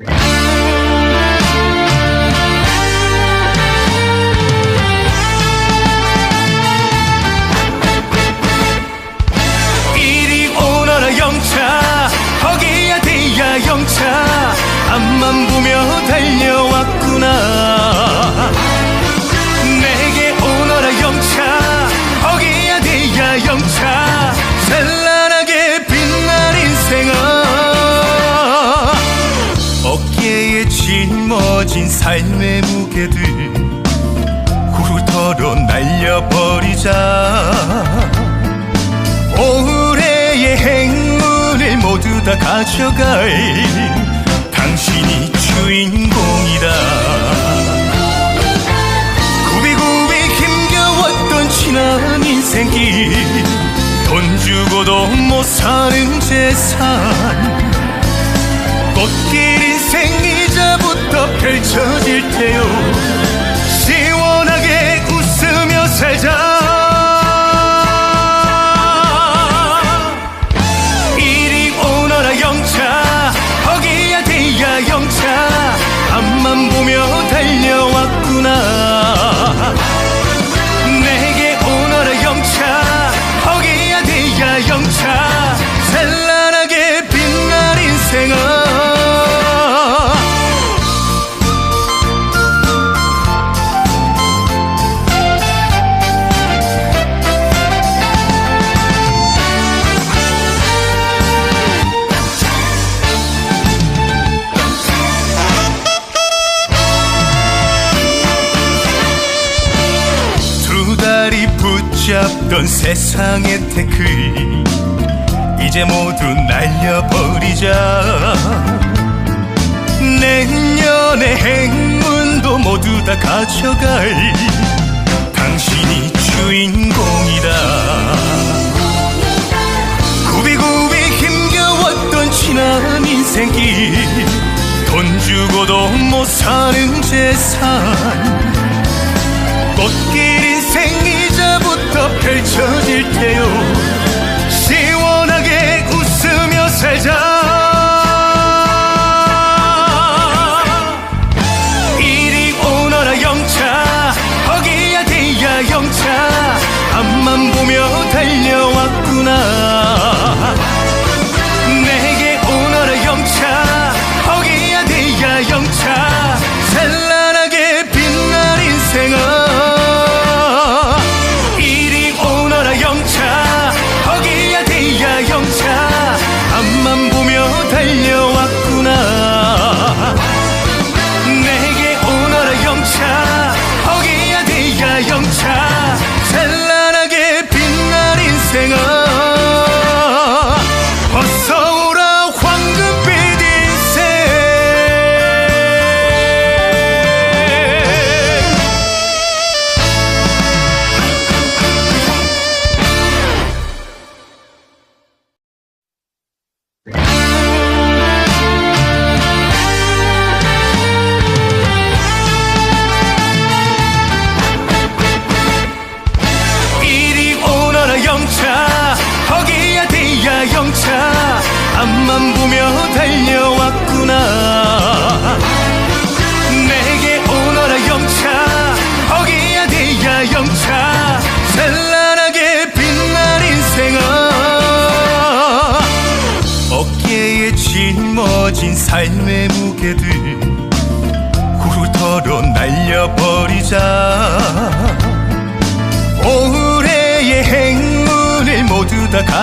이 짊어진 삶의 무게들 훑어로 날려버리자. 올해의 행운을 모두 다 가져갈 당신이 주인공이다. 구비구비 힘겨웠던 지난 인생길 돈 주고도 못 사는 재산. 꽃길 인생 이제부터 펼쳐질 테요 붙잡던 세상의 태클 이제 모두 날려버리자. 내년의 행운도 모두 다 가져갈 당신이 주인공이다. 구비구비 힘겨웠던 지난 인생길 돈 주고도 못 사는 재산. 꽃길 인생 이 제부터 펼쳐질 테요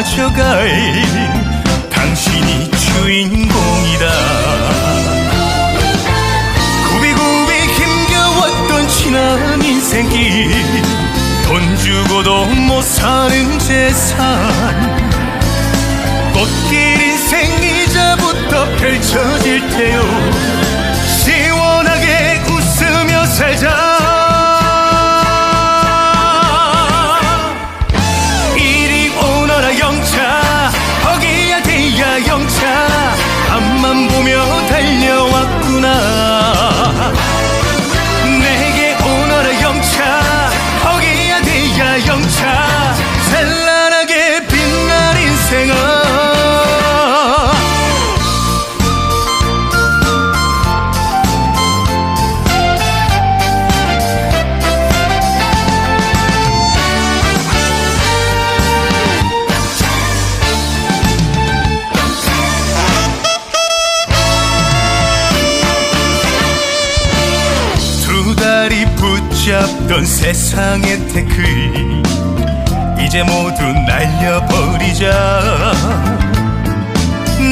가져갈 당신이 주인공이다. 구비구비 힘겨웠던 지난 인생길 돈 주고도 못 사는 재산. 꽃길 인생 이제부터 펼쳐질 테요 세상의 태클 이제 모두 날려버리자.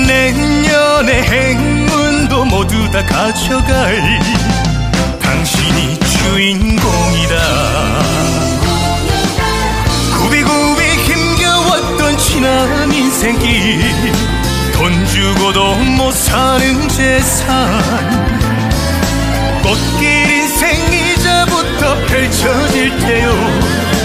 내년의 행운도 모두 다 가져갈 당신이 주인공이다. 구비구비 힘겨웠던 지난 인생길 돈 주고도 못 사는 재산. 꽃길 인생 이 제부터 펼쳐질 테요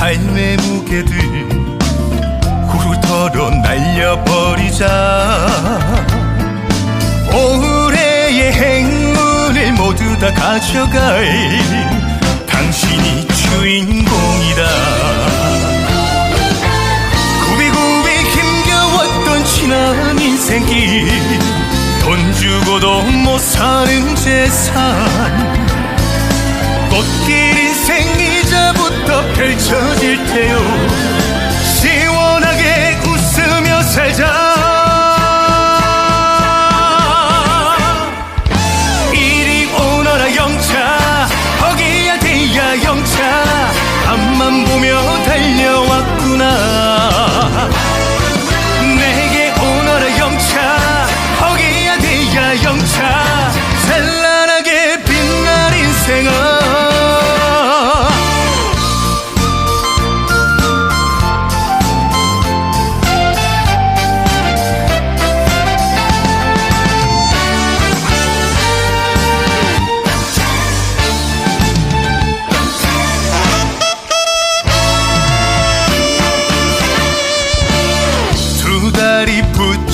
삶의 무게들 훑어로 날려버리자. 올해의 행운을 모두 다 가져갈 당신이 주인공이다. 구비구비 힘겨웠던 지난 인생길 돈 주고도 못 사는 재산. 꽃길 인생 이제부터 펼쳐질 테요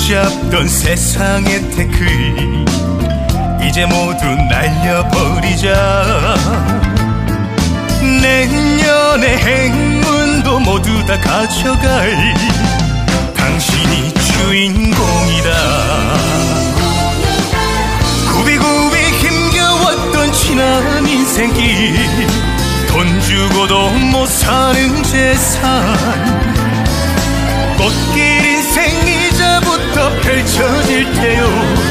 붙잡던 세상의 태클. 이제 모두 날려버리자 내년의 행운도 모두 다 가져갈 당신이 주인공이다. 구비구비 힘겨웠던 지난 인생길. 돈 주고도 못 사는 재산. 꽃길 인생 이 제부터 펼쳐질 테요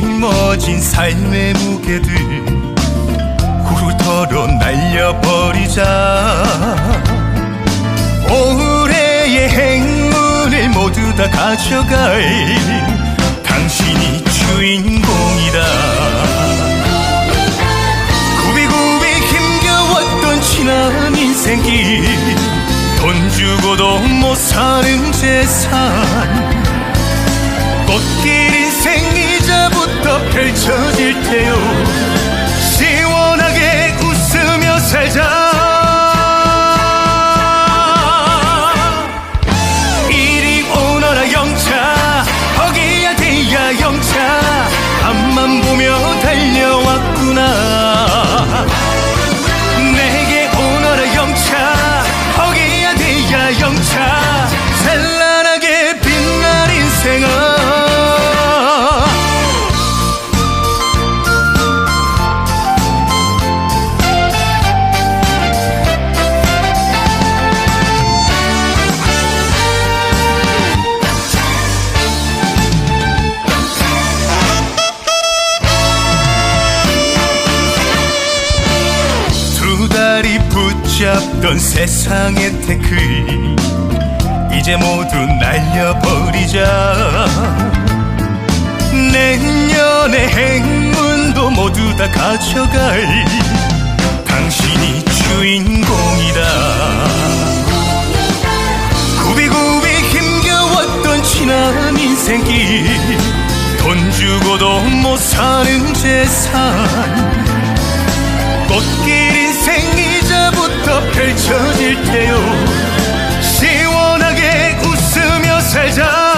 짊어진 삶의 무게들 훑어로 날려버리자. 올해의 행운을 모두 다 가져갈 당신이 주인공이다. 구비구비 힘겨웠던 지난 인생길 돈 주고도 못 사는 재산 세상의 태클 이제 모두 날려버리자. 내년의 행운도 모두 다 가져갈 당신이 주인공이다. 구비구비 힘겨웠던 지난 인생길. 돈 주고도 못 사는 재산. 꽃길 인생 이 제부터 펼쳐질 테요. 시원하게 웃으며 살자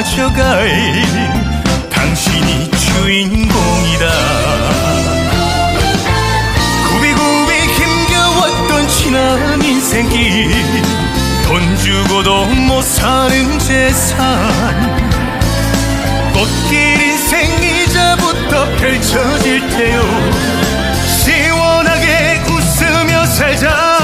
가져갈 당신이 주인공이다. 구비구비 힘겨웠던 지난 인생길 돈 주고도 못 사는 재산. 꽃길 인생 이제부터 펼쳐질 테요. 시원하게 웃으며 살자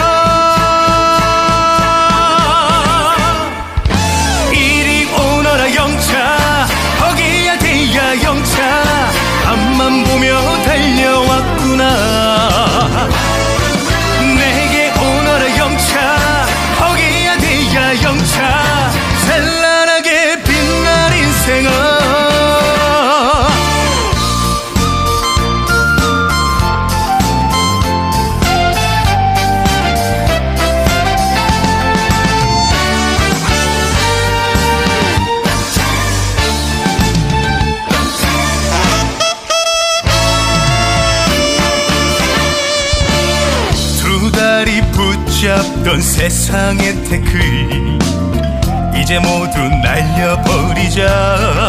luna. 붙잡던 세상의 태클. 이제 모두 날려버리자.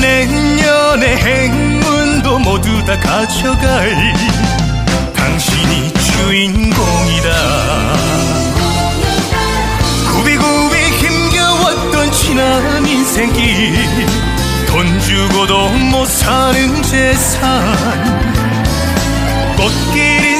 내년의 행운도 모두 다 가져갈 당신이 주인공이다. 구비구비 힘겨웠던 지난 인생길. 돈 주고도 못 사는 재산. 꽃길